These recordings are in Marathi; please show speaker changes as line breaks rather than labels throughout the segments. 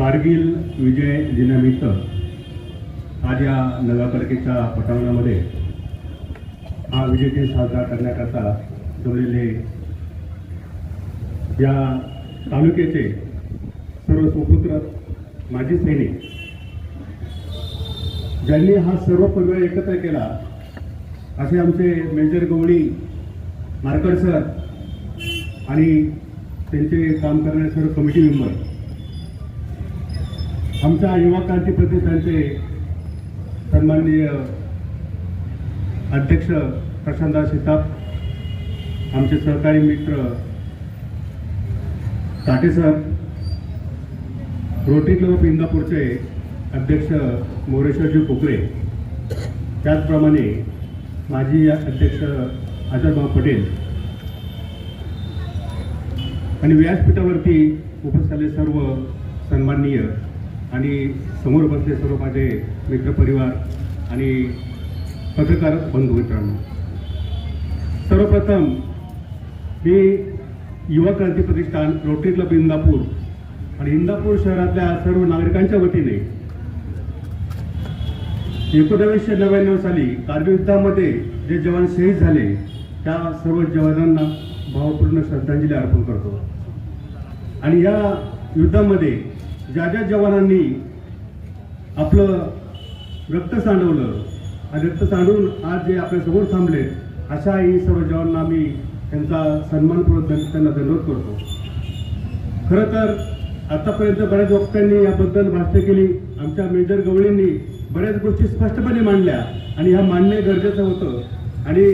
कारगिल विजय दिनानिमित्त आज या नगरपालिकेच्या पटांगणामध्ये हा विजय दिन साजरा करण्याकरता जमलेले या तालुक्याचे सर्व सुपुत्र माजी सैनिक ज्यांनी हा सर्व परिवार एकत्र केला असे आमचे मेजर गवळी मारकर सर आणि त्यांचे काम करणारे सर्व कमिटी मेंबर आमच्या युवा क्रांती प्रतिष्ठानचे सन्माननीय अध्यक्ष प्रशांतदास शिताप आमचे सहकारी मित्र Sathe sir Rotary Club of इंदापूरचे अध्यक्ष मोरेश्वरजी कोकरे त्याचप्रमाणे माजी अध्यक्ष अजयभाऊ पटेल. आणि व्यासपीठावरती उपस्थित सर्व सन्माननीय आणि समोर बसले सर्व माझे मित्रपरिवार आणि पत्रकार बंधू मित्रांनो. सर्वप्रथम मी युवा क्रांती प्रतिष्ठान रोटरी क्लब इंदापूर आणि इंदापूर शहरातल्या सर्व नागरिकांच्या वतीने एकोणावीसशे नव्याण्णव साली कारगिल युद्धामध्ये जे जवान शहीद झाले त्या सर्व जवानांना भावपूर्ण श्रद्धांजली अर्पण करतो. आणि या युद्धामध्ये ज्या ज्या जवानांनी आपलं रक्त सांडवलं आणि रक्त सांडून आज जे आपल्यासमोर थांबले अशाही सर्व जवानांना मी त्यांचा सन्मानपूर्वक त्यांना धन्यवाद करतो. खरं तर आतापर्यंत बऱ्याच वक्त्यांनी याबद्दल भाष्य केली. आमच्या मेजर गवळींनी बऱ्याच गोष्टी स्पष्टपणे मांडल्या आणि ह्या मांडणे गरजेचं होतं. आणि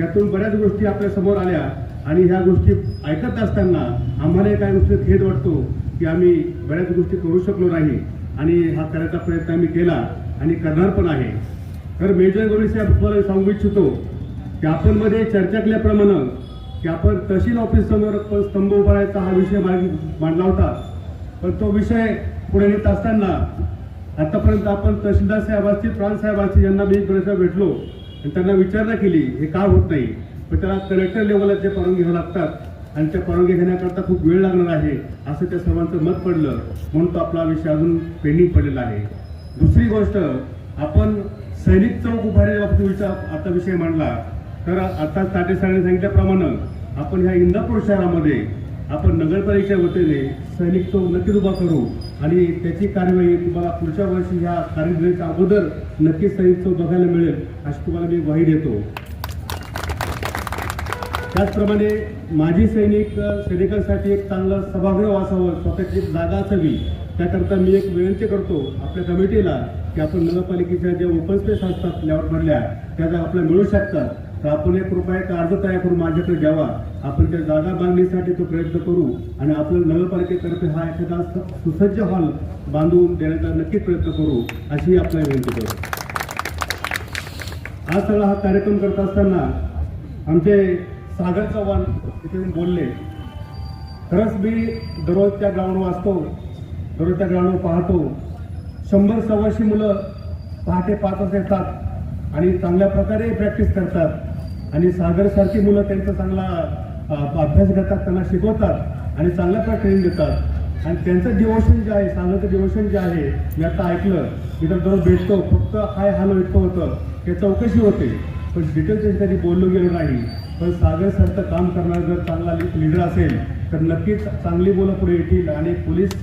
यातून बऱ्याच गोष्टी आपल्यासमोर आल्या आणि ह्या गोष्टी ऐकत असताना आम्हाला काय गोष्टी खेद वाटतो की आम्ही बऱ्याच गोष्टी करू शकलो नाही आणि हा करायचा प्रयत्न आम्ही केला आणि करणार पण आहे. तर मेजर गवळी साहेब तुम्हाला सांगू इच्छितो की आपणमध्ये चर्चा केल्याप्रमाणे की आपण तहसील ऑफिससमोर पण स्तंभ उभारायचा हा विषय माग- मांडला होता. पण तो विषय पुढे नेत असताना आतापर्यंत आपण तहसीलदार साहेब असतील प्राण असतील यांना मी बरेचदा भेटलो आणि त्यांना विचारणा केली. हे का होत नाही? पण त्याला कलेक्टर लेवलला जे परवानगी घ्यावं लागतात आणि त्या परवानगी घेण्याकरता खूप वेळ लागणार आहे असं त्या सर्वांचं मत पडलं. म्हणून तो आपला विषय अजून पेंडिंग पडलेला आहे. दुसरी गोष्ट आपण सैनिक चौक उभारण्या बाबतीत विचार आता विषय मांडला. तर आता ताटे साहेबांनी सांगितल्याप्रमाणे आपण ह्या इंदापूर शहरामध्ये आपण नगरपालिकेच्या वतीने सैनिक चौक नक्कीच उभा करू. आणि त्याची कार्यवाही तुम्हाला पुढच्या वर्षी ह्या कार्यक्रमाच्या अगोदर नक्कीच सैनिक चौक बघायला मिळेल अशी तुम्हाला मी ग्वाही देतो. त्याचप्रमाणे माजी सैनिक सैनिकांसाठी एक चांगलं सभागृह असावं स्वतःची एक जागा असावी त्याकरता मी एक विनंती करतो आपल्या कमिटीला की आपण नगरपालिकेच्या ज्या ओपन स्पेस असतात लेआउट मधल्या त्या जर आपल्याला मिळू शकतात तर आपण एक रुपयाचा अर्ज तयार करून माझ्याकडे द्यावा. आपण त्या जागा बांधण्यासाठी तो प्रयत्न करू आणि आपल्या नगरपालिकेतर्फे हा एखादा सुसज्ज हॉल बांधून देण्याचा नक्कीच प्रयत्न करू अशी आपल्याला विनंती करू. आज सगळा हा कार्यक्रम करत असताना आमचे सागर चव्हाण तिथे बोलले. खरंच मी दररोज त्या ग्राउंडवर वाचतो दररोज त्या ग्राउंडवर पाहतो. शंभर सव्वाशे मुलं पहाटे पाच वाजता येतात आणि चांगल्या प्रकारे प्रॅक्टिस करतात. आणि सागरसारखी मुलं त्यांचा चांगला अभ्यास घेतात त्यांना शिकवतात आणि चांगल्या प्रकारे ट्रेनिंग देतात. आणि त्यांचं डिवोशन जे आहे सागरचं डिवोशन जे आहे मी आता ऐकलं. मी तर दररोज भेटतो फक्त हाय हॅलो इतकं होतं. हे चौकशी होते. पण डिटेल त्यांच्या बोललो गेलो नाही. पण सागर सारखं काम करणारा जर चांगला लीडर असेल तर नक्कीच चांगली बोलं पुढे येतील आणि पोलीस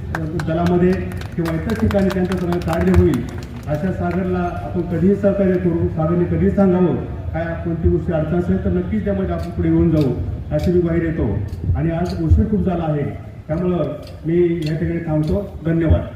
दलामध्ये किंवा इतर ठिकाणी त्यांचं चांगलं कार्य होईल. अशा सागरला आपण कधीही सहकार्य करू सागरने कधीही सांगावं काय कोणती गोष्टी अडचण असेल तर नक्कीच त्यामध्ये आपण पुढे येऊन जाऊ अशी मी बाहेर येतो. आणि आज उशीर खूप झाला आहे. त्यामुळं मी या ठिकाणी थांबतो. धन्यवाद.